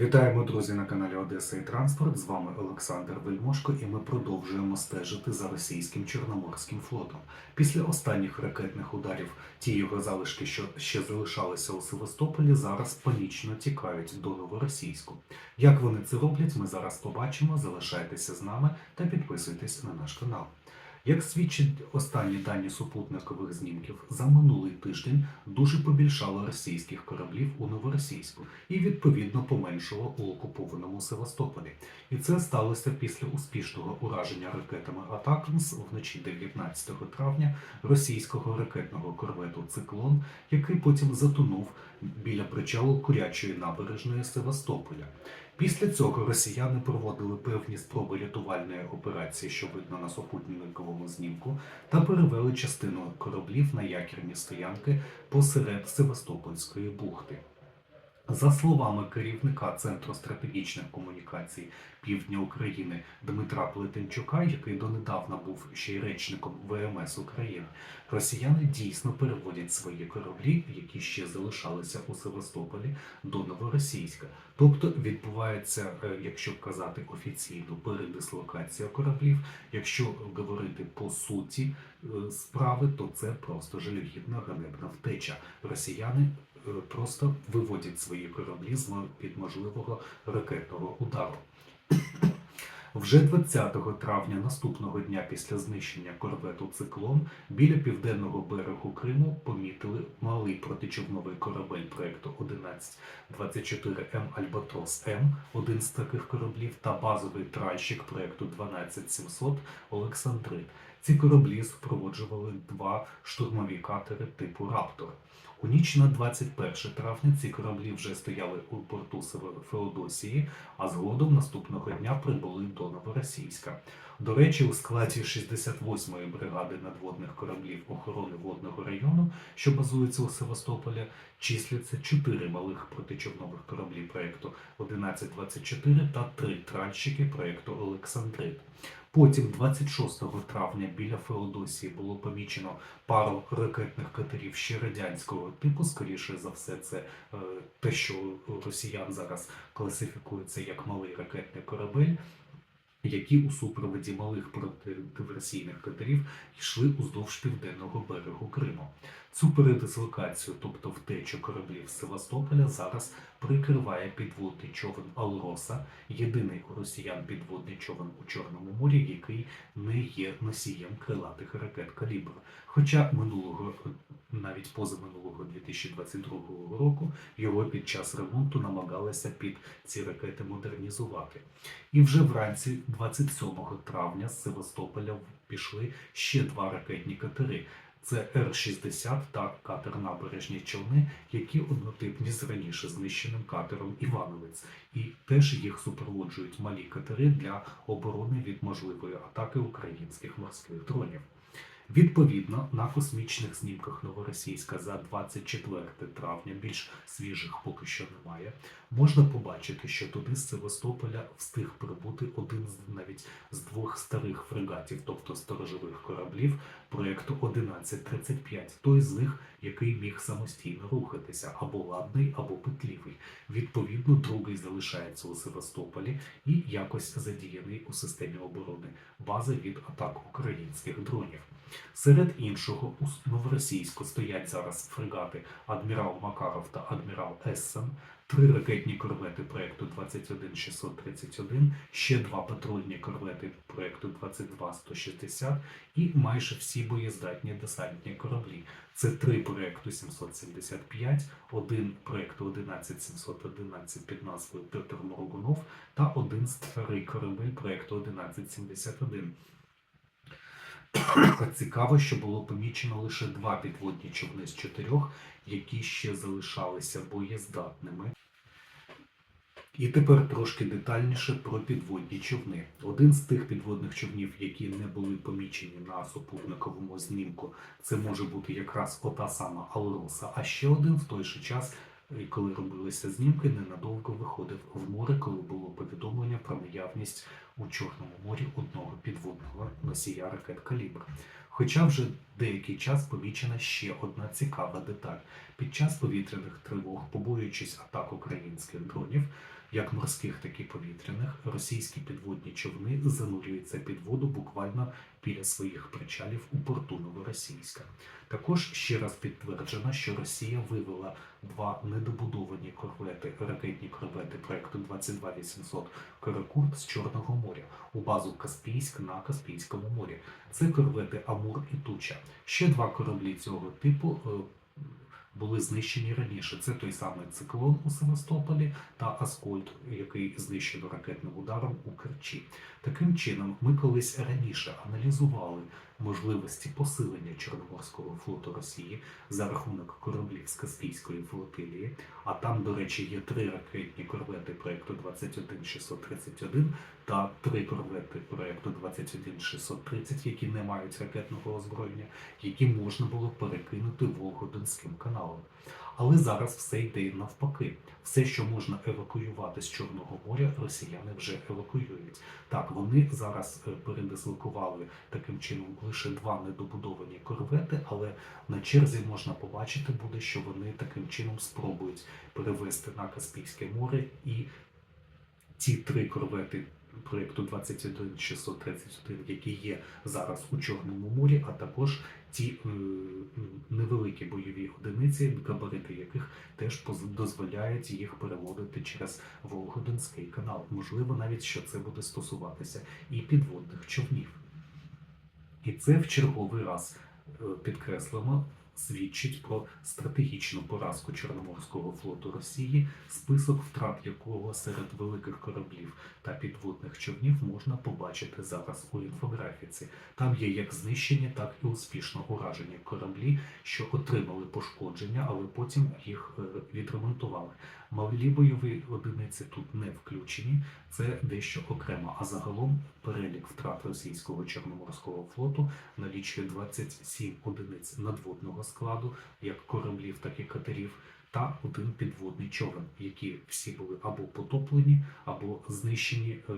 Вітаємо, друзі, на каналі Одеса і Транспорт. З вами Олександр Вельмошко, і ми продовжуємо стежити за російським Чорноморським флотом. Після останніх ракетних ударів ті його залишки, що ще залишалися у Севастополі, зараз панічно тікають до новоросійську. Як вони це роблять, ми зараз побачимо. Залишайтеся з нами та підписуйтесь на наш канал. Як свідчать останні дані супутникових знімків, за минулий тиждень дуже побільшало російських кораблів у Новоросійську і відповідно поменшало у окупованому Севастополі. І це сталося після успішного ураження ракетами Атакамс вночі 19 травня російського ракетного корвету Циклон, який потім затонув біля причалу Курячої набережної Севастополя. Після цього росіяни проводили певні спроби рятувальної операції, що видно на супутниковому знімку, та перевели частину кораблів на якірні стоянки посеред Севастопольської бухти. За словами керівника Центру стратегічних комунікацій Півдня України Дмитра Плетенчука, який донедавна був ще й речником ВМС України, росіяни дійсно переводять свої кораблі, які ще залишалися у Севастополі, до Новоросійська. Тобто відбувається, е, якщо казати офіційно, передислокація кораблів. Якщо говорити по суті е, справи, то це просто жалюгідна ганебна втеча. Росіяни просто виводять свої кораблі з під можливого ракетного удару. Вже 20 травня наступного дня після знищення корвету Циклон біля південного берегу Криму помітили малий протичовновий корабель проекту 1124 М Альбатрос М, один з таких кораблів, та базовий тральщик проекту 12700 Олександрит. Ці кораблі супроводжували два штурмові катери типу Раптор. У ніч на 21 травня ці кораблі вже стояли у порту Феодосії, а згодом наступного дня прибули до Новоросійська. До речі, у складі 68-ї бригади надводних кораблів охорони водного району, що базується у Севастополі, числяться чотири малих протичовнових кораблі проекту 1124 та три тральщики проекту Олександрит. Потім, 26 травня, біля Феодосії було помічено пару ракетних катерів ще радянського типу. Скоріше за все, це е, те, що росіян зараз класифікується як малий ракетний корабель. Які у супроводі малих протидиверсійних катерів йшли уздовж південного берегу Криму. Цю передислокацію, тобто втечу кораблів з Севастополя, зараз прикриває підводний човен Алроса, єдиний у росіян підводний човен у Чорному морі, який не є носієм крилатих ракет калібр. Хоча минулого, навіть позаминулого 2022 року, його під час ремонту намагалися під ці ракети модернізувати. І вже вранці 27 травня з Севастополя пішли ще два ракетні катери. Це Р-60 та катер набережні човни, які однотипні з раніше знищеним катером Івановець, і теж їх супроводжують малі катери для оборони від можливої атаки українських морських дронів. Відповідно, на космічних знімках Новоросійська за 24 травня, більш свіжих поки що немає, можна побачити, що туди з Севастополя встиг прибути один з навіть з двох старих фрегатів, тобто сторожових кораблів проекту 1135, той з них, який міг самостійно рухатися, або ладний, або петлівий. Відповідно, другий залишається у Севастополі і якось задіяний у системі оборони бази від атак українських дронів. Серед іншого у Новоросійську стоять зараз фрегати Адмірал Макаров та Адмірал Ессен, три ракетні корвети проекту 21631, ще два патрульні корвети проекту 22160 і майже всі боєздатні десантні кораблі. Це три проекту 775, один проекту 11711 під назвою Петр Моргунов та один старий корабель проекту 1171. Цікаво, що було помічено лише два підводні човни з чотирьох, які ще залишалися боєздатними. І тепер трошки детальніше про підводні човни. Один з тих підводних човнів, які не були помічені на супутниковому знімку, це може бути якраз ота сама Алроса. А ще один в той же час, е, коли робилися знімки, ненадовго виходив в море, коли було повідомлення про наявність у Чорному морі одного підводного носія ракет калібр. Хоча вже деякий час помічена ще одна цікава деталь. Під час повітряних тривог, побоюючись атак українських дронів, як морських, так і повітряних, російські підводні човни занурюються під воду буквально біля своїх причалів у порту Новоросійська. Також ще раз підтверджено, що Росія вивела два недобудовані корвети, ракетні корвети проекту 22800 Каракурт з Чорного моря у базу Каспійськ на Каспійському морі. Це корвети Амур і Туча. Ще два кораблі цього типу е, були знищені раніше. Це той самий циклон у Севастополі та Аскольд, який знищено ракетним ударом у Керчі. Таким чином, ми колись раніше аналізували можливості посилення Чорноморського флоту Росії за рахунок кораблів з Каспійської флотилії. А там, до речі, є три ракетні корвети проекту 21631 та три корвети проекту 21630, які не мають ракетного озброєння, які можна було перекинути Волгодонським каналом. Але зараз все йде навпаки. Все, що можна евакуювати з Чорного моря, росіяни вже евакуюють. Так, вони зараз е, передислокували таким чином лише два недобудовані корвети, але на черзі можна побачити буде, що вони таким чином спробують перевести на Каспійське море і ті три корвети проєкту 21631, які є зараз у Чорному морі, а також ті е, невеликі бойові одиниці, габарити яких теж дозволяють їх переводити через Волгодонський канал. Можливо, навіть що це буде стосуватися і підводних човнів. І це в черговий раз е, підкреслено свідчить про стратегічну поразку Чорноморського флоту Росії, список втрат якого серед великих кораблів та підводних човнів можна побачити зараз у інфографіці. Там є як знищені, так і успішно уражені кораблі, що отримали пошкодження, але потім їх е, відремонтували. Малі бойові одиниці тут не включені, це дещо окремо. А загалом перелік втрат російського чорноморського флоту налічує 27 одиниць надводного складу, як кораблів, так і катерів, та один підводний човен, які всі були або потоплені, або знищені е,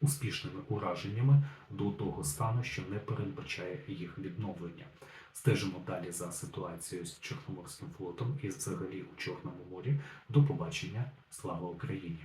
успішними ураженнями до того стану, що не передбачає їх відновлення. Стежимо далі за ситуацією з Чорноморським флотом і взагалі у Чорному морі. До побачення. Слава Україні!